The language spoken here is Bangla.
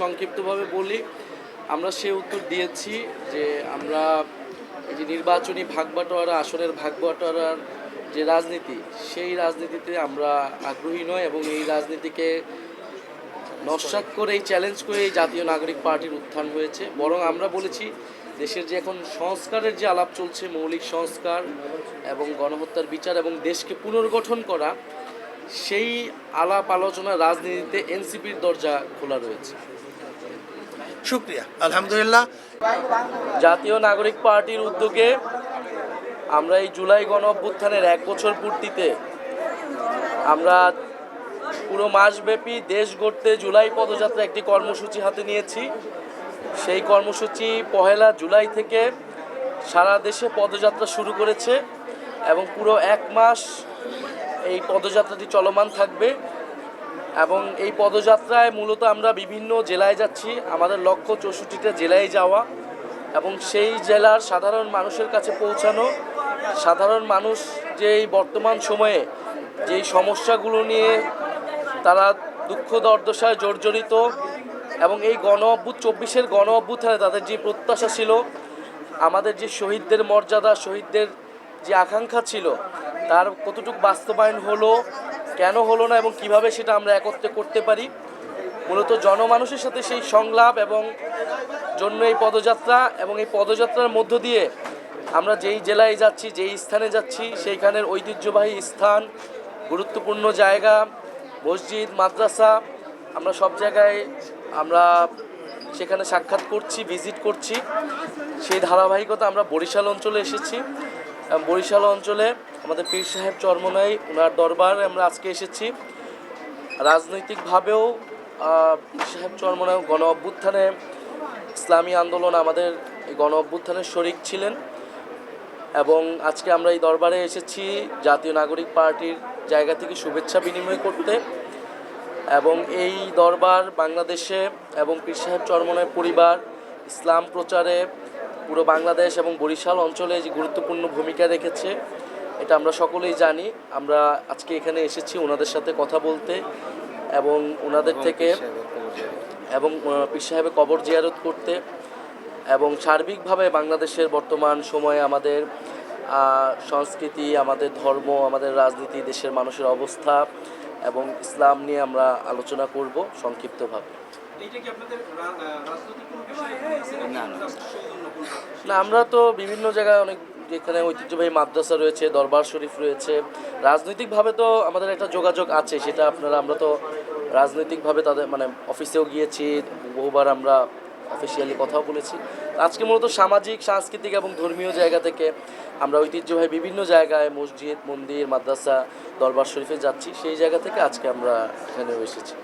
সংক্ষিপ্তভাবে বলি, আমরা সে উত্তর দিয়েছি যে আমরা যে নির্বাচনী ভাগবাটোয়ারা, আসনের ভাগবাটোয়ারার যে রাজনীতি, সেই রাজনীতিতে আমরা আগ্রহী নয় এবং এই রাজনীতিকে নস্বাত করে এই চ্যালেঞ্জ করে এই জাতীয় নাগরিক পার্টির উত্থান হয়েছে। বরং আমরা বলেছি, দেশের যে এখন সংস্কারের যে আলাপ চলছে, মৌলিক সংস্কার এবং গণহত্যার বিচার এবং দেশকে পুনর্গঠন করা, সেই আলাপ আলোচনা রাজনীতিতে এনসিপির দরজা খোলা রয়েছে। শুক্রিয়া, আলহামদুলিল্লাহ। জাতীয় নাগরিক পার্টির উদ্যোগে আমরা এই জুলাই গণ অভ্যুত্থানের এক বছর পূর্তিতে আমরা পুরো মাসব্যাপী দেশ গড়তে জুলাই পদযাত্রা একটি কর্মসূচি হাতে নিয়েছি। সেই কর্মসূচি পহেলা জুলাই থেকে সারা দেশে পদযাত্রা শুরু করেছে এবং পুরো এক মাস এই পদযাত্রাটি চলমান থাকবে। এবং এই পদযাত্রায় মূলত আমরা বিভিন্ন জেলায় যাচ্ছি। আমাদের লক্ষ্য চৌষট্টিটা জেলায় যাওয়া এবং সেই জেলার সাধারণ মানুষের কাছে পৌঁছানো। সাধারণ মানুষ যে এই বর্তমান সময়ে যেই সমস্যাগুলো নিয়ে তারা দুঃখ, দর্দশায় জর্জরিত এবং এই গণ অভ্যুত, চব্বিশের গণ অভ্যুত্থানে তাদের যে প্রত্যাশা ছিল, আমাদের যে শহীদদের মর্যাদা, শহীদদের যে আকাঙ্ক্ষা ছিল, তার কতটুকু বাস্তবায়ন হলো কেন হলো না এবং কীভাবে সেটা আমরা একত্রে করতে পারি? মূলত জনমানুষের সাথে সেই সংলাপ এবং জন্য এই পদযাত্রা এবং এই পদযাত্রার মধ্য দিয়ে আমরা যেই জেলায় যাচ্ছি, যেই স্থানে যাচ্ছি, সেইখানের ঐতিহ্যবাহী স্থান, গুরুত্বপূর্ণ জায়গা, মসজিদ, মাদ্রাসা, আমরা সব জায়গায় আমরা সেখানে সাক্ষাৎ করছি, ভিজিট করছি। সেই ধারাবাহিকতা আমরা বরিশাল অঞ্চলে এসেছি। বরিশাল অঞ্চলে আমাদের পীর সাহেব চরমনাই ওনার দরবারে আমরা আজকে এসেছি। রাজনৈতিকভাবেও পীর সাহেব চরমনাই গণ অভ্যুত্থানে ইসলামী আন্দোলন আমাদের গণ অভ্যুত্থানের শরিক ছিলেন এবং আজকে আমরা এই দরবারে এসেছি জাতীয় নাগরিক পার্টির জায়গা থেকে শুভেচ্ছা বিনিময় করতে এবং এই দরবার বাংলাদেশে এবং পীর সাহেব চরমনের পরিবার, ইসলাম প্রচারে পুরো বাংলাদেশ এবং বরিশাল অঞ্চলে যে গুরুত্বপূর্ণ ভূমিকা রেখেছে। এটা আমরা সকলেই জানি। আমরা আজকে এখানে এসেছি ওনাদের সাথে কথা বলতে এবং ওনাদের থেকে এবং পীর সাহেবের কবর জিয়ারত করতে এবং সার্বিকভাবে বাংলাদেশের বর্তমান সময়ে আমাদের সংস্কৃতি আমাদের ধর্ম আমাদের রাজনীতি দেশের মানুষের অবস্থা এবং ইসলাম নিয়ে আমরা আলোচনা করব সংক্ষিপ্তভাবে? না আমরা তো বিভিন্ন জায়গায় অনেক যেখানে ঐতিহ্যবাহী মাদ্রাসা রয়েছে দরবার শরীফ রয়েছে। রাজনৈতিকভাবে তো আমাদের একটা যোগাযোগ আছে সেটা আপনারা আমরা তো রাজনৈতিকভাবে তাদের মানে অফিসেও গিয়েছি বহুবার আমরা অফিসিয়ালি কথাও বলেছি। আজকে মূলত সামাজিক, সাংস্কৃতিক এবং ধর্মীয় জায়গা থেকে আমরা ঐতিহ্যবাহী বিভিন্ন জায়গায় মসজিদ, মন্দির, মাদ্রাসা, দরবার শরীফে যাচ্ছি। সেই জায়গা থেকে আজকে আমরা এখানে এসেছি।